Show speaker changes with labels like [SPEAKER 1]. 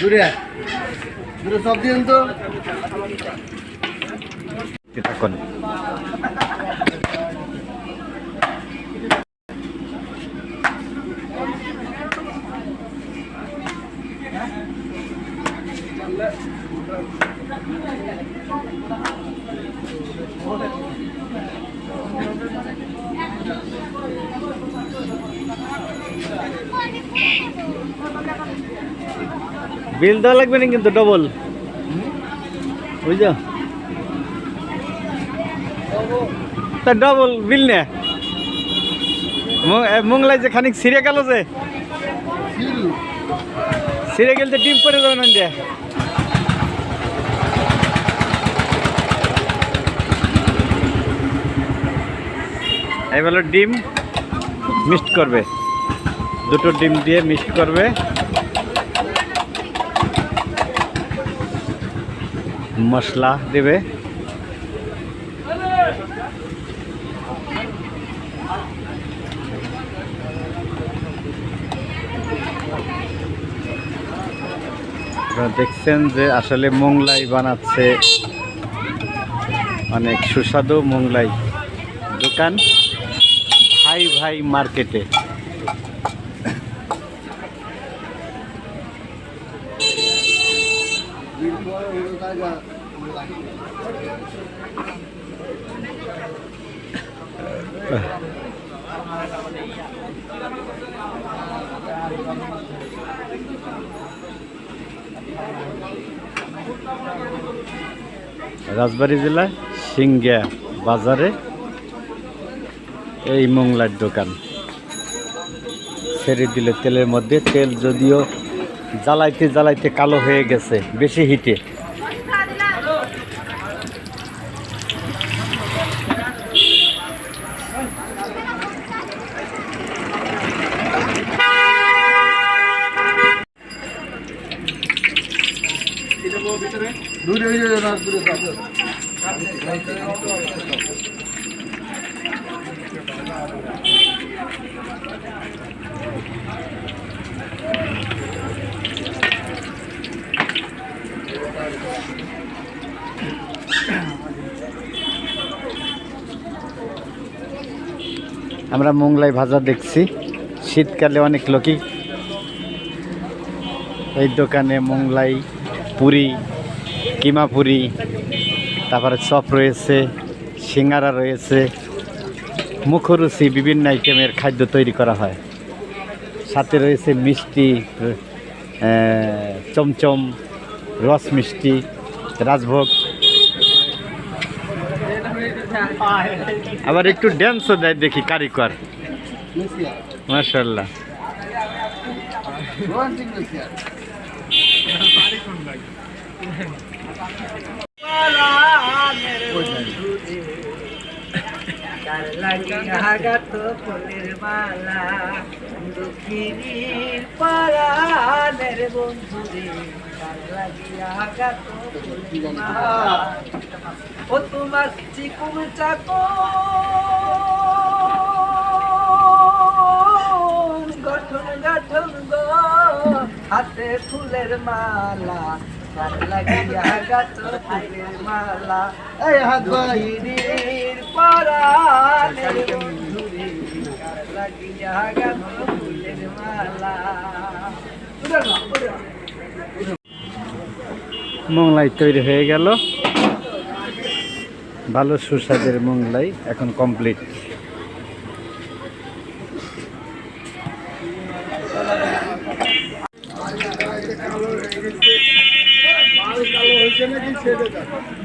[SPEAKER 1] দূরে দূরে সব দিন তো
[SPEAKER 2] থাকুন বিল দেওয়া লাগবে না কিন্তু ডবল বুঝছ? তা ডবল বিল নে। মো- এ, মোংলাই যে খানিক সিরে গেল যে। সিরে গেলে তো ডিম পরে যাবে না দিয়ে এবার ডিম মিক্সড করবে। দুটো ডিম দিয়ে মিক্সড করবে। মশলা দেবে। দেখছেন যে আসলে মোংলাই বানাচ্ছে। অনেক সুস্বাদু মোংলাই দোকান। ভাই ভাই মার্কেটে। রাজবাড়ী জেলায় সিঙ্গিয়া বাজারে এই মোংলার দোকান। ছেড়ে দিলে তেলের মধ্যে তেল যদিও জ্বালাইতে জ্বালাইতে কালো হয়ে গেছে, বেশি হিটে
[SPEAKER 1] দূরে হয়ে যাবে না দূরে সব
[SPEAKER 2] আমরা মোংলাই ভাজা দেখছি। শীতকালে অনেক লোকই এই দোকানে মোংলাই পুরি কিমা পুরি তারপরে চপ রয়েছে, সিঙ্গারা রয়েছে, মুখরুচি বিভিন্ন আইটেমের খাদ্য তৈরি করা হয়। সাথে রয়েছে মিষ্টি চমচম, রস মিষ্টি, রাজভোগ। আবার একটু ড্যান্সও দেয়, দেখি কারিকর মার্শাল্লাহ
[SPEAKER 1] মিশিয়া
[SPEAKER 3] ফুলের মালা দক্ষিণীর পাড়ানের বন্ধু রে তার লাগিয়া গাত ফুলের মালা ও তোমার চিকুম চাকন গঠন গঠন গো, হাতে ফুলের মালা তার লাগিয়া গাত ফুলের মালা
[SPEAKER 1] এই হাত ভাই
[SPEAKER 3] দক্ষিণীর পাড়ানের বন্ধু রে তার লাগিয়া গাত ফুলের মালা উড়ে না উড়ে না
[SPEAKER 2] মোংলাই তৈরি হয়ে গেল। ভালো সুস্বাদের মোংলাই এখন কমপ্লিট
[SPEAKER 1] কালো হয়েছে নাকি ছেড়ে দাও